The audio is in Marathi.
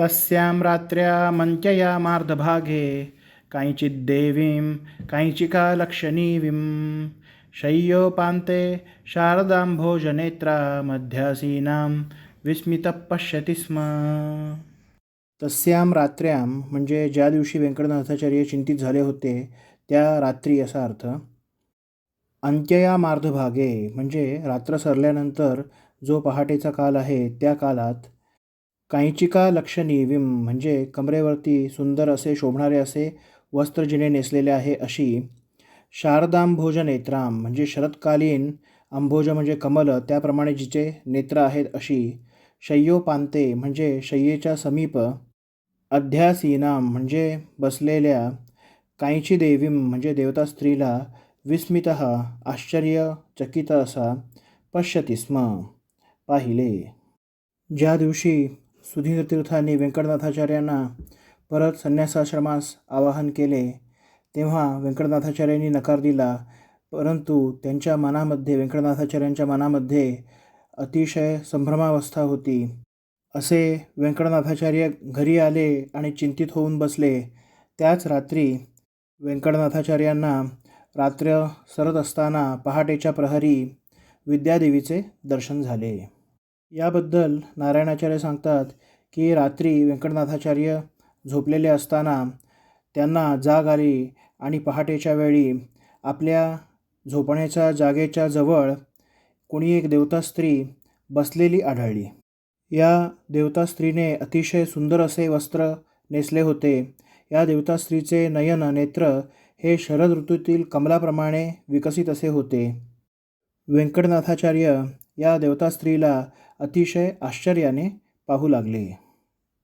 तस्यां देवीं काञ्चिद्देवीं काञ्चिकालक्षणीवीं। शय्योपान्ते शारदाम्भोजनेत्रा मध्यासीनां विस्मितः पश्यति स्म। तस्यां रात्र्यां म्हणजे ज्या दिवशी व्यंकटनाथाचार्य चिंतित झाले होते त्या रात्री असा अर्थ अंत्यया मार्धभागे म्हणजे रात्र सरल्यानंतर जो पहाटेचा काल आहे त्या कालात कांचीका लक्षणी विम म्हणजे कमरेवरती सुंदर असे शोभणारे असे वस्त्र जिने नेसलेले आहे अशी शारदांभोज नेत्राम म्हणजे शरत्कालीन अंभोज म्हणजे कमल त्याप्रमाणे जिचे नेत्र आहेत अशी शय्योपांते म्हणजे शय्येच्या समीप अध्यासीनाम म्हणजे बसलेल्या कांची देवीम म्हणजे देवता स्त्रीला विस्मित आश्चर्यचकित असा पश्यती स्म. पाहिले. ज्या दिवशी सुधीर तीर्थांनी व्यंकटनाथाचार्यांना परत संन्यासाश्रमास आवाहन केले. तेव्हा व्यंकटनाथाचार्यांनी नकार दिला. परंतु त्यांच्या मनामध्ये व्यंकटनाथाचार्यांच्या मनामध्ये अतिशय संभ्रमावस्था होती. असे व्यंकटनाथाचार्य घरी आले आणि चिंतित होऊन बसले. त्याच रात्री व्यंकटनाथाचार्यांना रात्र सरत असताना पहाटेच्या प्रहरी विद्यादेवीचे दर्शन झाले. याबद्दल नारायणाचार्य सांगतात की रात्री व्यंकटनाथाचार्य झोपलेले असताना त्यांना जाग आली आणि पहाटेच्या वेळी आपल्या झोपण्याच्या जागेच्या जवळ कोणी एक देवता स्त्री बसलेली आढळली. या देवता स्त्रीने अतिशय सुंदर असे वस्त्र नेसले होते. या देवता स्त्रीचे नयन नेत्र हे शरद ऋतूतील कमलाप्रमाणे विकसित असे होते. व्यंकटनाथाचार्य या देवता स्त्रीला अतिशय आश्चर्याने पाहू लागले.